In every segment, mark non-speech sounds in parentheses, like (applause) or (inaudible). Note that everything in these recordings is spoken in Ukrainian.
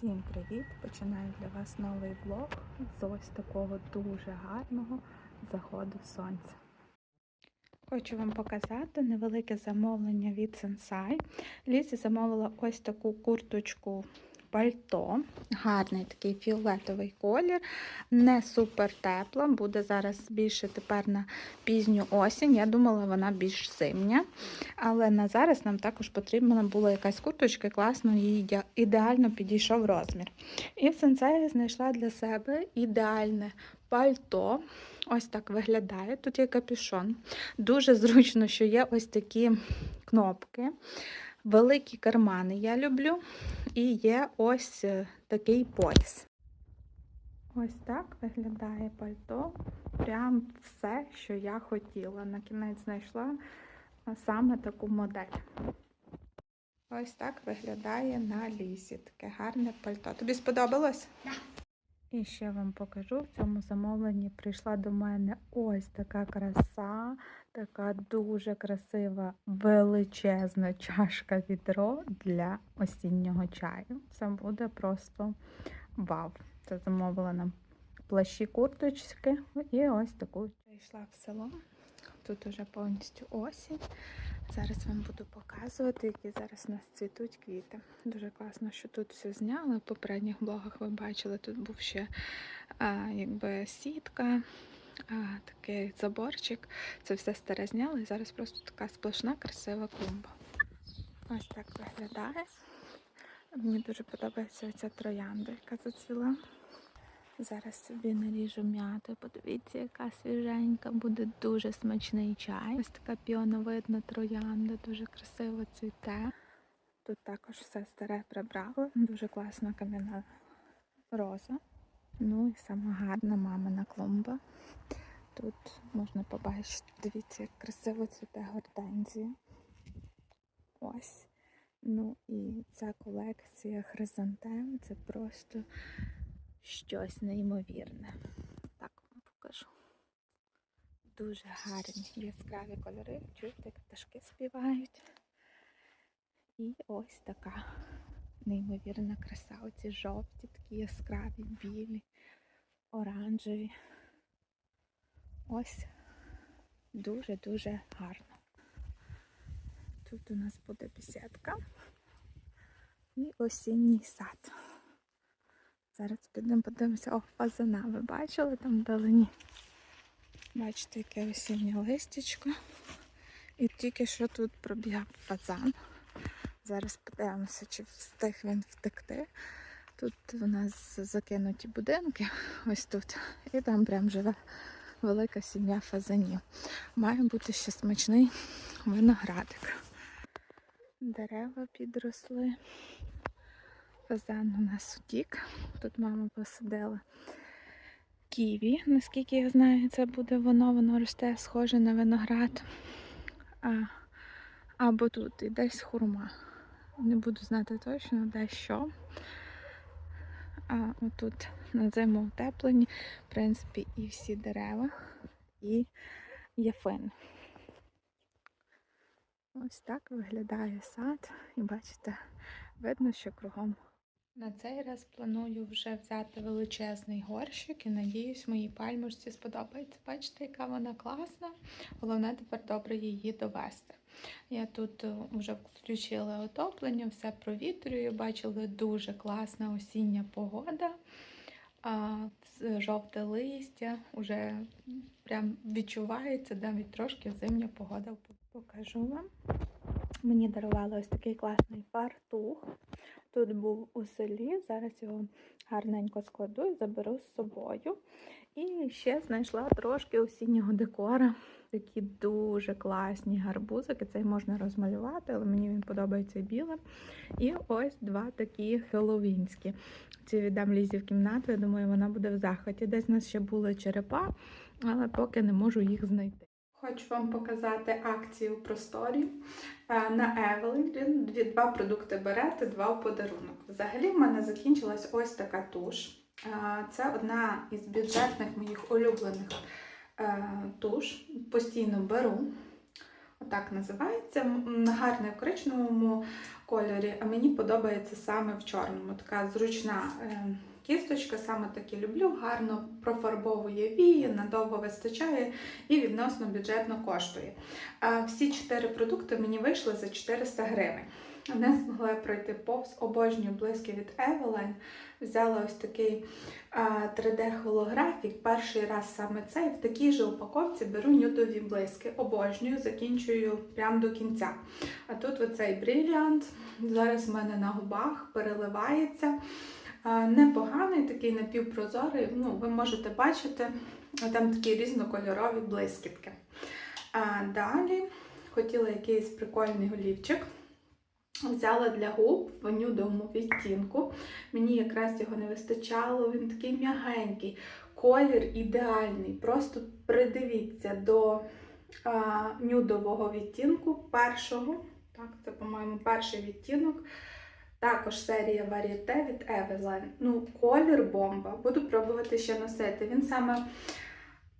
Всім привіт! Починаю для вас новий влог з ось такого дуже гарного заходу сонця. Хочу вам показати невелике замовлення від Sensai. Лізі замовила ось таку курточку пальто. Гарний такий фіолетовий колір, не супер тепла, буде зараз більше тепер на пізню осінь. Я думала, вона більш зимня. Але на зараз нам також потрібна була якась курточка, класно їй ідеально підійшов розмір. І в сенсеї знайшла для себе ідеальне пальто. Ось так виглядає. Тут є капюшон. Дуже зручно, що є ось такі кнопки. Великі кармани я люблю. І є ось е, такий пояс. Ось так виглядає пальто. Прям все, що я хотіла. На кінець знайшла саме таку модель. Ось так виглядає на лісі. Таке гарне пальто. Тобі сподобалось? Да. І ще вам покажу. В цьому замовленні прийшла до мене ось така краса, така дуже красива величезна чашка відро для осіннього чаю. Це буде просто вау. Це замовила нам плащі курточки і ось таку. Прийшла в село. Тут уже повністю осінь. Зараз вам буду показувати, які зараз у нас цвітуть квіти. Дуже класно, що тут все зняли. В попередніх блогах ви бачили, тут був ще а, якби сітка, а, такий заборчик. Це все старе зняли. І зараз просто така сплошна, красива клумба. Ось так виглядає. Мені дуже подобається ця троянда, яка зацвіла. Зараз собі наріжу м'яту. Подивіться, яка свіженька, буде дуже смачний чай. Ось така піоновидна троянда, дуже красиво цвіте. Тут також все старе прибрали. Дуже класна кам'яна роза. Ну і сама гарна мамина клумба. Тут можна побачити, дивіться, як красиво цвіте гортензія. Ось. Ну і ця колекція хризантем це просто щось неймовірне. Так вам покажу. Дуже гарні яскраві кольори. Чуєте, як пташки співають. І ось така неймовірна краса. Оці жовті, такі яскраві, білі, оранжеві. Ось дуже-дуже гарно. Тут у нас буде бесідка і осінній сад. Зараз підемо подивимося. О, фазана. Ви бачили там вдалині? Бачите, яке осіннє листячко. І тільки що тут пробігав фазан. Зараз подивимося, чи встиг він втекти. Тут у нас закинуті будинки, ось тут. І там прям живе велика сім'я фазанів. Має бути ще смачний виноградик. Дерева підросли. Фазан у нас утік. Тут мама посадила ківі. Наскільки я знаю, це буде воно, воно росте схоже на виноград. А, або тут і десь хурма. Не буду знати точно, де що. А отут на зиму утеплені, в принципі, і всі дерева, і яфин. Ось так виглядає сад. І бачите, видно, що кругом на цей раз планую вже взяти величезний горщик і надіюсь, моїй пальмушці сподобається. Бачите, яка вона класна. Головне тепер добре її довести. Я тут е, вже включила отоплення, все провітрюю. Бачили дуже класна осіння погода. Жовте листя, вже прям відчувається, навіть трошки зимня погода. Покажу вам. Мені дарували ось такий класний фартух. Тут був у селі, зараз його гарненько складу і заберу з собою. І ще знайшла трошки осіннього декора. Такі дуже класні гарбузики. Цей можна розмалювати, але мені він подобається білим. І ось два такі хеллоуінські. Ці віддам Лізі в кімнату. Я думаю, вона буде в захваті. Десь у нас ще були черепа, але поки не можу їх знайти. Хочу вам показати акцію в просторі Е, на Евелін. Два продукти берете, два в подарунок. Взагалі в мене закінчилась ось така туш. Е, Це одна із бюджетних моїх улюблених е, туш. Постійно беру. Отак називається. Гарний в коричневому кольорі, а мені подобається саме в чорному. Така зручна кісточка, саме такі люблю, гарно профарбовує вії, надовго вистачає і відносно бюджетно коштує. Всі чотири продукти мені вийшли за 400 гривень. Не змогла пройти повз обожнюю близькі від Eveline. Взяла ось такий 3D-холографік. Перший раз саме цей. В такій же упаковці беру нюдові блиски. Обожнюю, закінчую прямо до кінця. А тут оцей бріліант. Зараз в мене на губах переливається. Непоганий, такий напівпрозорий. Ну, ви можете бачити, там такі різнокольорові блискітки. Далі хотіла якийсь прикольний голівчик. Взяла для губ в нюдовому відтінку. Мені якраз його не вистачало, він такий м'ягенький, колір ідеальний. Просто придивіться до а, нюдового відтінку першого. Так, це, по-моєму, перший відтінок. Також серія Varieté від Eveline. Ну, колір бомба. Буду пробувати ще носити. Він саме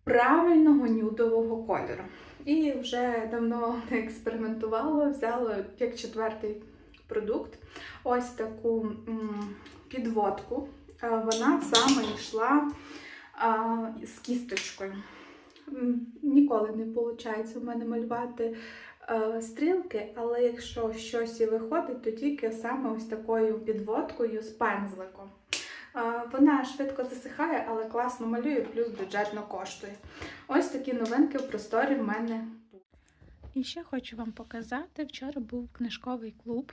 правильного нюдового кольору. І вже давно не експериментувала, взяла як четвертий продукт ось таку м, підводку. Вона саме йшла а, з кісточкою. Ніколи не виходить у мене малювати стрілки, але якщо щось і виходить, то тільки саме ось такою підводкою з пензликом. Е, Вона швидко засихає, але класно малює, плюс бюджетно коштує. Ось такі новинки в просторі в мене. І ще хочу вам показати: вчора був книжковий клуб.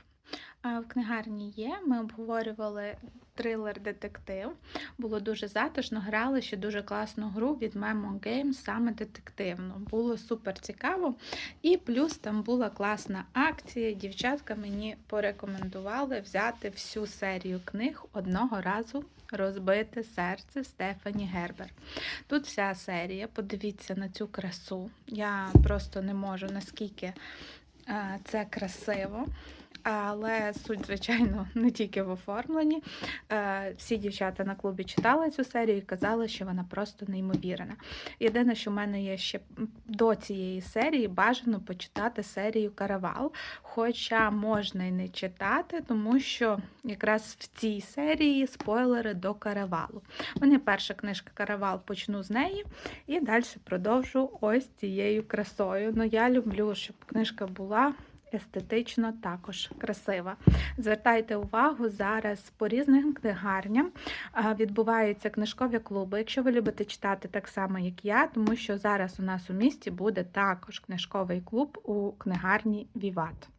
В книгарні є. Ми обговорювали трилер-детектив. Було дуже затишно, грали ще дуже класну гру від Memo Games, саме детективну. Було супер цікаво. І плюс там була класна акція. Дівчатка мені порекомендували взяти всю серію книг одного разу. Розбите серце Стефані Гербер. Тут вся серія. Подивіться на цю красу. Я просто не можу наскільки е, це красиво. Але суть, звичайно, (laughs) не тільки в оформленні. Е, Всі дівчата на клубі читали цю серію і казали, що вона просто неймовірна. Єдине, що в мене є ще до цієї серії, бажано почитати серію Каравал. Хоча можна і не читати, тому що якраз в цій серії спойлери до каравалу. У мене перша книжка Каравал почну з неї і далі продовжу ось цією красою. Ну, я люблю, щоб книжка була естетично також красива. Звертайте увагу, зараз по різним книгарням відбуваються книжкові клуби. Якщо ви любите читати так само, як я, тому що зараз у нас у місті буде також книжковий клуб у книгарні Віват.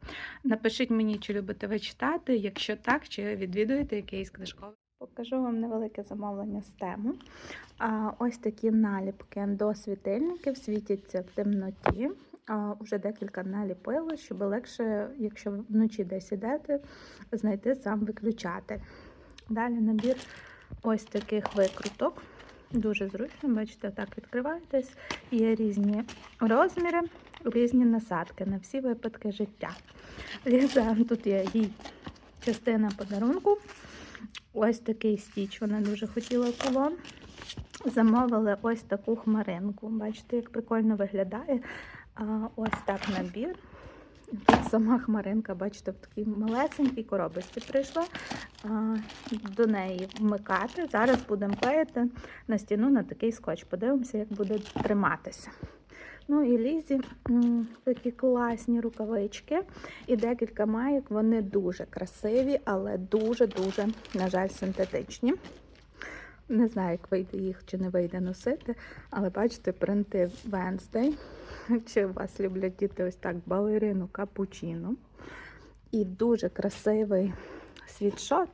Напишіть мені, чи любите ви читати, якщо так, чи відвідуєте якийсь книжковий. Покажу вам невелике замовлення з тему. Ось такі наліпки до світильників світяться в темноті. Уже декілька наліпила, щоб легше, якщо вночі десь ідете, знайти сам виключати. Далі набір ось таких викруток. Дуже зручно, бачите, так відкриваєтесь. Є різні розміри, різні насадки на всі випадки життя. Ліза, тут є їй частина подарунку. Ось такий стіч, вона дуже хотіла кулон. Замовили ось таку хмаринку. Бачите, як прикольно виглядає. А, ось так набір. Тут сама хмаринка, бачите, в такій малесенькій коробочці прийшла до неї вмикати. Зараз будемо клеїти на стіну на такий скотч. Подивимося, як буде триматися. Ну і лізі такі класні рукавички і декілька майок. Вони дуже красиві, але дуже-дуже, на жаль, синтетичні. Не знаю, як вийде їх чи не вийде носити, але бачите, принти Wednesday. Чи вас люблять діти ось так балерину капучино. І дуже красивий світшот,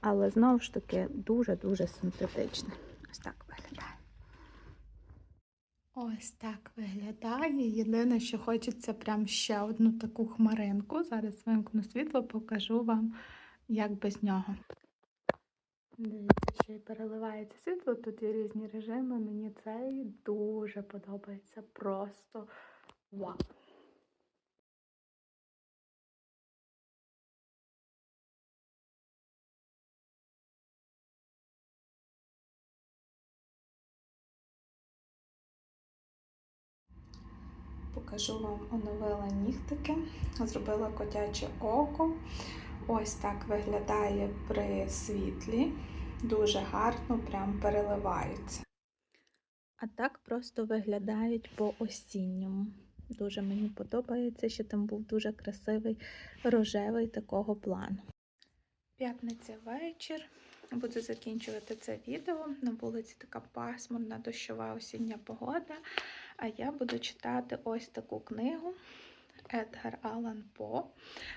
але знову ж таки дуже-дуже синтетичний. Ось так виглядає. Ось так виглядає. Єдине, що хочеться прям ще одну таку хмаринку. Зараз вимкну світло, покажу вам, як без нього. Дивіться, ще й переливається світло, тут є різні режими. Мені цей дуже подобається. Просто вау. покажу вам оновила нігтики, зробила котяче око. Ось так виглядає при світлі. Дуже гарно, прям переливаються. А так просто виглядають по осінньому. Дуже мені подобається, що там був дуже красивий рожевий такого плану. П'ятниця вечір. Буду закінчувати це відео. На вулиці така пасмурна, дощова осіння погода. А я буду читати ось таку книгу Едгар Алан По.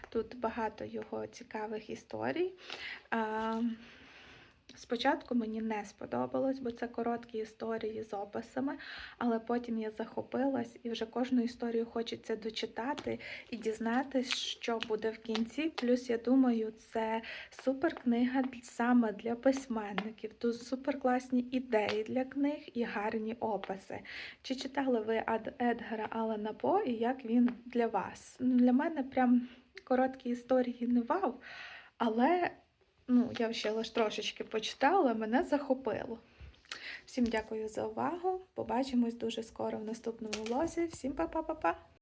Тут багато його цікавих історій. Спочатку мені не сподобалось, бо це короткі історії з описами, але потім я захопилась і вже кожну історію хочеться дочитати і дізнатись, що буде в кінці. Плюс, я думаю, це супер книга саме для письменників. Тут супер класні ідеї для книг і гарні описи. Чи читали ви Едгара Алана По і як він для вас? Ну, Для мене прям короткі історії не вау, але ну, я ще лише трошечки почитала, мене захопило. Всім дякую за увагу. Побачимось дуже скоро в наступному влозі. Всім па-па-па-па!